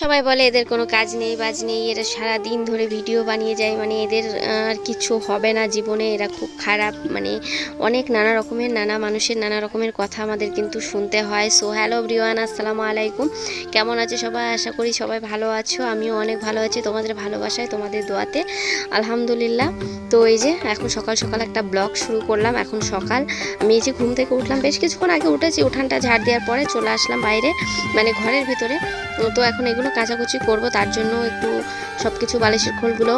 সবাই বলে এদের কোনো কাজ নেই, বাজ নেই, এরা সারা দিন ধরে ভিডিও বানিয়ে যায় মানে এদের আর কিছু হবে না জীবনে, এরা খুব খারাপ মানে অনেক নানা রকমের, নানা মানুষের নানা রকমের কথা আমাদের কিন্তু শুনতে হয়। সো হ্যালো ব্রিওয়ান আসসালামু আলাইকুম। কেমন আছে সবাই? আশা করি সবাই ভালো আছো, আমিও অনেক ভালো আছি তোমাদের ভালোবাসায়, তোমাদের দোয়াতে। আলহামদুলিল্লাহ। তো এই যে, এখন সকাল সকাল একটা ব্লগ শুরু করলাম, এখন সকাল। আমি এই যে ঘুম থেকে উঠলাম, বেশ কিছুক্ষণ আগে উঠেছি, উঠানটা ঝাড় দেওয়ার পরে চলে আসলাম বাইরে মানে ঘরের ভিতরে। তো এখন এগুলো কাচাকুচি করব তার জন্য একটু সব কিছু বালিশের খোলগুলো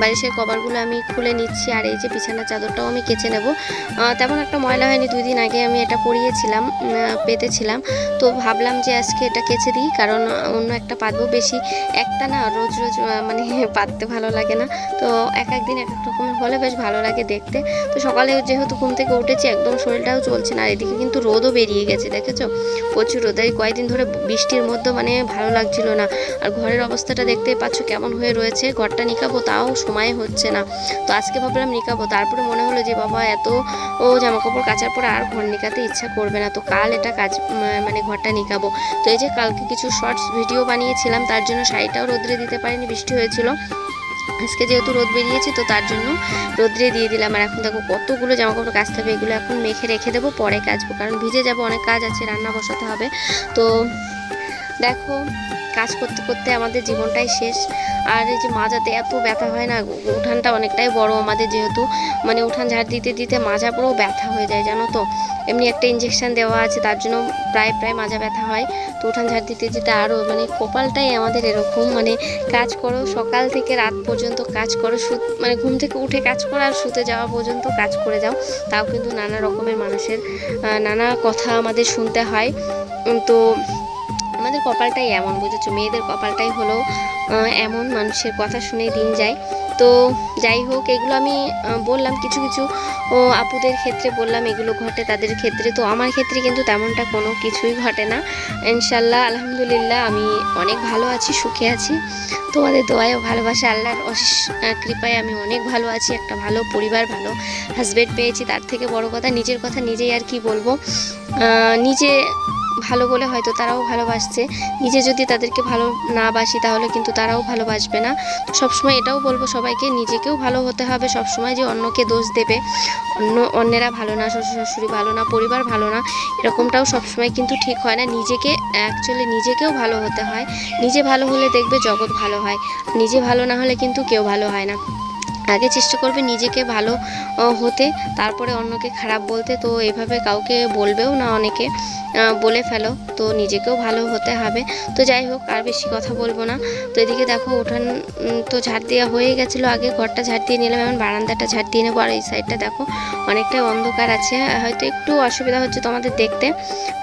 বালিশের কভারগুলো আমি খুলে নিচ্ছি আর এই যে বিছানার চাদরটাও আমি কেচে নেব। তেমন একটা ময়লা হয়নি, দুই দিন আগে আমি এটা পরিয়েছিলাম পেতেছিলাম। তো ভাবলাম যে আজকে এটা কেচে দিই, কারণ অন্য একটা পাতবো বেশি। একটা না রোজ রোজ মানে পাততে ভালো লাগে না। তো এক এক দিন এক এক রকমের হলে বেশ ভালো লাগে দেখতে। তো সকালে যেহেতু ঘুম থেকে উঠেছি, একদম শরীরটাও চলছে না, আর এদিকে কিন্তু রোদও বেরিয়ে গেছে, দেখেছ? প্রচুর রোদ, এই কয়েকদিন ধরে বৃষ্টির মধ্যে মানে ভালো লাগছিল না। আর ঘরের অবস্থাটা দেখতে পাচ্ছ, কেমন হয়ে রয়েছে। ঘরটা নিকাবো, তাও সময় হচ্ছে না। তো আজকে ভাবলাম নিকাবো। তারপরে মনে হলো যে, বাবা, এত ও জামা কাপড় কাচার পরে আর ঘর নিকাতে ইচ্ছা করবে না। তো কাল এটা কাজ মানে ঘরটা নিকাবো। তো এই যে কালকে কিছু শর্টস ভিডিও বানিয়েছিলাম, তার জন্য শাড়িটাও রোদ্রে দিতে পারিনি, বৃষ্টি হয়েছিল। আজকে যেহেতু রোদ বেরিয়েছে, তো তার জন্য রোদ্রে দিয়ে দিলাম। আর এখন দেখো কতগুলো জামা কাপড় কাচতে হবে, এগুলো এখন মেখে রেখে দেবো, পরে কাচবো। কারণ ভিজে যাব, অনেক কাজ আছে, রান্না বসাতে হবে। তো দেখো কাজ করতে করতে আমাদের জীবনটাই শেষ। আর এই যে মাজাতে এত ব্যথা হয় না, উঠানটা অনেকটাই বড় আমাদের যেহেতু। মানে উঠান ঝাড় দিতে দিতে মাজা পুরো ব্যথা হয়ে যায়, জানো তো? এমনি একটা ইঞ্জেকশান দেওয়া আছে, তার জন্য প্রায় প্রায় মাজা ব্যথা হয়। তো উঠান ঝাড় দিতে দিতে আরও মানে কপালটাই আমাদের এরকম মানে কাজ করো, সকাল থেকে রাত পর্যন্ত কাজ করো মানে ঘুম থেকে উঠে কাজ করো আর শুতে যাওয়া পর্যন্ত কাজ করে যাও। তাও কিন্তু নানা রকমের মানুষের নানা কথা আমাদের শুনতে হয়। তো আমাদের কপালটাই এমন, বুঝেছ? মেয়েদের কপালটাই হলো এমন, মানুষের কথা শুনে দিন যায়। তো যাই হোক, এগুলো আমি বললাম, কিছু কিছু আপুদের ক্ষেত্রে বললাম, এগুলো ঘটে তাদের ক্ষেত্রে। তো আমার ক্ষেত্রে কিন্তু তেমনটা কোনো কিছুই ঘটে না। ইনশাল্লাহ আলহামদুলিল্লাহ, আমি অনেক ভালো আছি, সুখে আছি। তোমাদের দোয়ায় ভালোবাসা, আল্লাহর অশেষ কৃপায় আমি অনেক ভালো আছি। একটা ভালো পরিবার, ভালো হাজব্যান্ড পেয়েছি। তার থেকে বড় কথা, নিজের কথা নিজেই আর কি বলব? নিজে ভালো বলে হয়তো তারাও ভালোবাসছে। নিজে যদি তাদেরকে ভালো না বাসি, তাহলে কিন্তু তারাও ভালোবাসবে না। তো সবসময় এটাও বলব সবাইকে, নিজেকেও ভালো হতে হবে। সবসময় যে অন্যকে দোষ দেবে, অন্য, অন্যেরা ভালো না, শ্বশুর শাশুড়ি ভালো না, পরিবার ভালো না, এরকমটাও সবসময় কিন্তু ঠিক হয় না। নিজেকে অ্যাকচুয়ালি নিজেকেও ভালো হতে হয়। নিজে ভালো হলে দেখবে জগৎ ভালো হয়। নিজে ভালো না হলে কিন্তু কেউ ভালো হয় না। আগে চেষ্টা করবে নিজেকে ভালো হতে, তারপরে অন্যকে খারাপ বলতে, তো এভাবে কাউকে বলবেও না অনেকে বলে ফেলো, তো নিজেকেও ভালো হতে হবে। তো যাই হোক, আর বেশি কথা বলব না। তো এদিকে দেখো, উঠান তো ঝাড় দেওয়া হয়ে গেছিল, আগে ঘরটা ঝাড় দিয়ে নিলাম, এখন বারান্দাটা ঝাড় দিয়ে নেব, আর এই সাইডটা দেখো, অনেকটাই অন্ধকার আছে। হয়তো একটু অসুবিধা হচ্ছে তোমাদের দেখতে।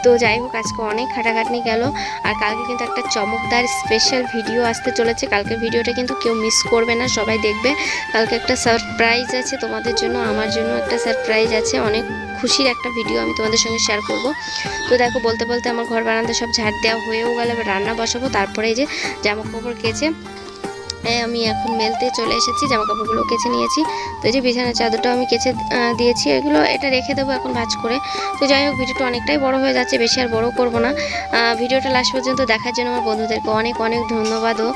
তো যাই হোক, আজকে অনেক খাটাখাটনি গেল, আর কালকে কিন্তু একটা চমকদার স্পেশাল ভিডিও আসতে চলেছে। কালকে ভিডিওটা কিন্তু কেউ মিস করবে না, সবাই দেখবে। কালকে একটা সারপ্রাইজ আছে তোমাদের জন্য, আমার জন্য একটা সারপ্রাইজ আছে। অনেক খুশির একটা ভিডিও আমি তোমাদের সঙ্গে শেয়ার করব। তো দেখো, বলতে বলতে আমার ঘর বারান্দা সব ঝাড় দেওয়া হয়েও গেল রান্না বসাবো, তারপরে এই যে জামা কাপড় কেচে আমি এখন মেলতে চলে এসেছি জামা কাপড়গুলো কেচে নিয়েছি। তো এই যে বিছানার চাদরটাও আমি কেচে দিয়েছি, এগুলো এটা রেখে দেবো এখন ভাজ করে। তো যাই হোক, ভিডিওটা অনেকটাই বড় হয়ে যাচ্ছে, বেশি আর বড় করব না। ভিডিওটা লাস্ট পর্যন্ত দেখার জন্য আমার বন্ধুদেরকে অনেক অনেক ধন্যবাদ ও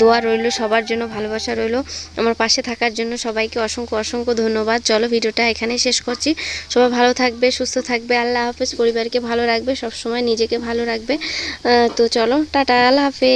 দোয়া রইল, সবার জন্য ভালোবাসা রইল। আমার পাশে থাকার জন্য সবাইকে অসংখ্য অসংখ্য ধন্যবাদ। চলো ভিডিওটা এখানেই শেষ করছি। সবাই ভালো থাকবে, সুস্থ থাকবে, আল্লাহ হাফেজ। পরিবারকে ভালো রাখবে, সবসময় নিজেকে ভালো রাখবে। তো চলো, টাটা, আল্লাহ হাফেজ।